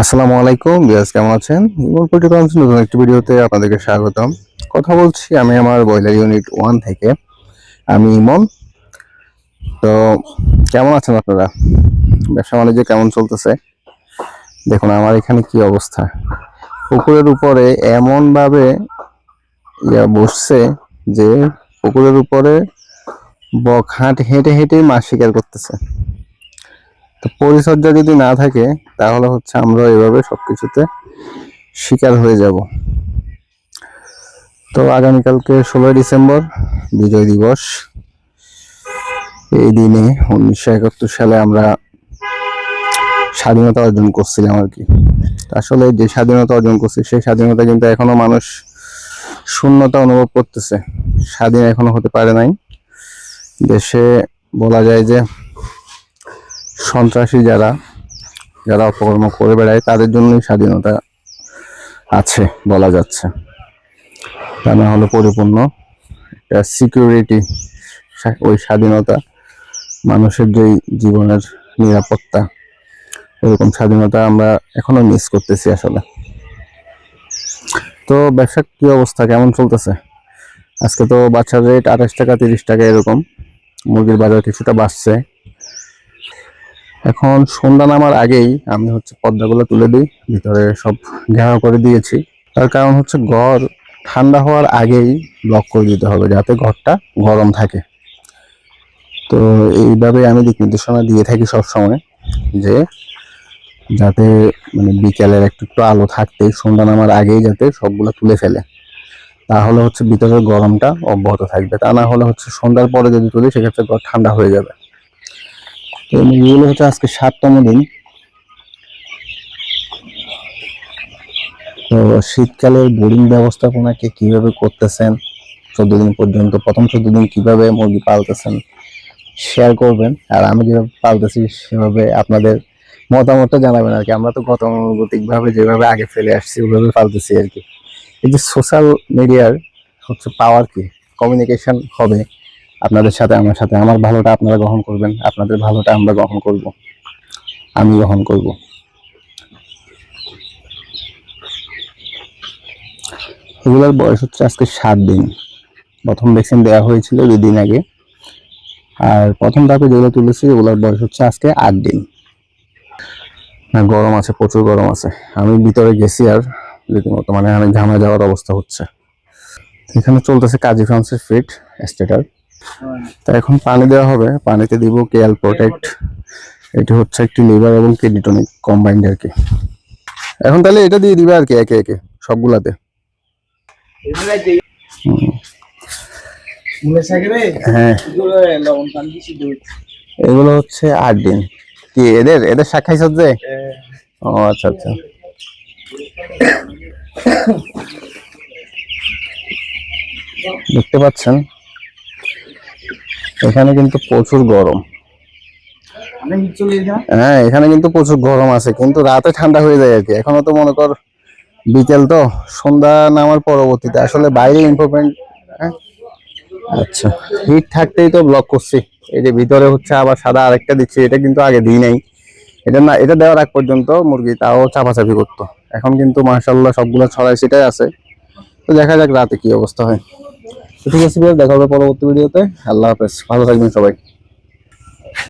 আসসালামু আলাইকুম, বিয়াস কেমন আছেন? ইমন পলিটিক্যাল নতুন একটি ভিডিওতে আপনাদেরকে স্বাগতম। কথা বলছি আমি আমার বয়লার ইউনিট ওয়ান থেকে। আমি ইমন। তো কেমন আছেন আপনারা? ব্যবসা বাণিজ্য কেমন চলতেছে? দেখুন, আমার এখানে কি অবস্থা। পুকুরের উপরে এমনভাবে ইয়া বসছে যে পুকুরের উপরে বক হাঁট, হেঁটে হেঁটে মাছ শিকার করতেছে। তো পরিচর্যা যদি না থাকে তাহলে হচ্ছে আমরা এভাবে সবকিছুতে শিকার হয়ে যাব। তো আগামীকালকে ষোলোই ডিসেম্বর, বিজয় দিবস। এই দিনে উনিশশো একাত্তর সালে আমরা স্বাধীনতা অর্জন করছিলাম আর কি। আসলে যে স্বাধীনতা অর্জন করছি, সেই স্বাধীনতা কিন্তু এখনও মানুষ শূন্যতা অনুভব করতেছে। স্বাধীন এখনও হতে পারে নাই। দেশে বলা যায় যে সন্ত্রাসী যারা যারা অপকর্ম করে বেড়ায়, তাদের জন্যই স্বাধীনতা আছে বলা যাচ্ছে। তা না হলে পরিপূর্ণ একটা সিকিউরিটি ওই স্বাধীনতা, মানুষের যেই জীবনের নিরাপত্তা, এরকম স্বাধীনতা আমরা এখনও মিস করতেছি আসলে। তো ব্যবসার কি অবস্থা? কেমন চলতেছে? আজকে তো বাচ্চার রেট আঠাশ টাকা, তিরিশ টাকা এরকম। মুরগির বাজার কিছুটা বাড়ছে। এখন সন্ধ্যা নামার আগেই আমি হচ্ছে পর্দাগুলো তুলে দিই, ভিতরে সব ঘেরাও করে দিয়েছি। তার কারণ হচ্ছে ঘর ঠান্ডা হওয়ার আগেই ব্লক করে দিতে হবে যাতে ঘরটা গরম থাকে। তো এইভাবে আমি দিক নির্দেশনা দিয়ে থাকি সব সময় যে যাতে মানে বিকেলের একটু একটু আলো থাকতেই সন্ধ্যা নামার আগেই যাতে সবগুলো তুলে ফেলে। তাহলে হচ্ছে ভিতরের গরমটা অব্যাহত থাকবে। তা না হলে হচ্ছে সন্ধ্যার পরে যদি তুলি, সেক্ষেত্রে ঘর ঠান্ডা হয়ে যাবে। এগুলো হচ্ছে আজকে সাততম দিন। তো শীতকালের বোরিং ব্যবস্থাপনাকে কীভাবে করতেছেন, চোদ্দ দিন পর্যন্ত, প্রথম চোদ্দ দিন কীভাবে মুরগি পালতেছেন শেয়ার করবেন। আর আমি যেভাবে পালতেছি, সেভাবে আপনাদের মতামতটা জানাবেন আর কি। আমরা তো গতানুগতিকভাবে যেভাবে আগে ফেলে আসছি ওইভাবে পালতেছি আর কি। এই যে সোশ্যাল মিডিয়ার হচ্ছে পাওয়ার কি? কমিউনিকেশন হবে। আপনাদের সাথে, আমার সাথে। আমার ভালোটা আপনারা গ্রহণ করবেন। আপনাদের ভালোটা আমরা গ্রহণ করব। আমি গ্রহণ করব। এগুলোর বয়স হচ্ছে আজকে সাত দিন। প্রথম ভ্যাকসিন দেওয়া হয়েছিল দুই দিন আগে। আর প্রথম ধাপে যেগুলো তুলেছি, ওগুলোর বয়স হচ্ছে আজকে আট দিন। না, গরম আছে, প্রচুর গরম আছে। আমি ভিতরে গেছি আর রীতিমতো মানে আমি ঘামে যাওয়ার অবস্থা হচ্ছে। এখানে চলতেছে কাজী ফ্রান্সের ফিট, স্টেটার। তা এখন পানি দেওয়া হবে। পানিতে দিব কেয়াল প্রোটেক্ট। এটি হচ্ছে একটি লিভার এবং কিডিটনিক কম্বাইন্ড আর কি। এখন তাহলে এটা দিয়ে দিবে আর কি একে একে সবগুলাতে। হ্যাঁ। এগুলো হচ্ছে আট দিন। কি এদের এদের শাখাই সজ্জে ও আচ্ছা আচ্ছা। দেখতে পাচ্ছেন? এখানে কিন্তু প্রচুর গরম। হ্যাঁ এখানে কিন্তু প্রচুর গরম আছে কিন্তু রাতে ঠান্ডা হয়ে যায় আর কি। এখনও তো মনে কর বিকেল তো সন্ধ্যা নামার পরবর্তীতে। আসলে বাইরে ইম্প্রুভমেন্ট আচ্ছা হিট থাকতেই তো ব্লক করছি। এই যে ভিতরে হচ্ছে আবার সাদা আরেকটা দিচ্ছি এটা কিন্তু আগে দিই নাই। এটা না এটা দেওয়ার আগ পর্যন্ত মুরগি তাও চাপাচাপি করতো। এখন কিন্তু মার্শাল্লাহ সবগুলো ছড়াই সেটাই আছে। তো দেখা যাক রাতে কি অবস্থা হয়। ঠিক আছে দেখা হবে পরবর্তী ভিডিওতে। আল্লাহ হাফেজ। ভালো থাকবেন সবাই।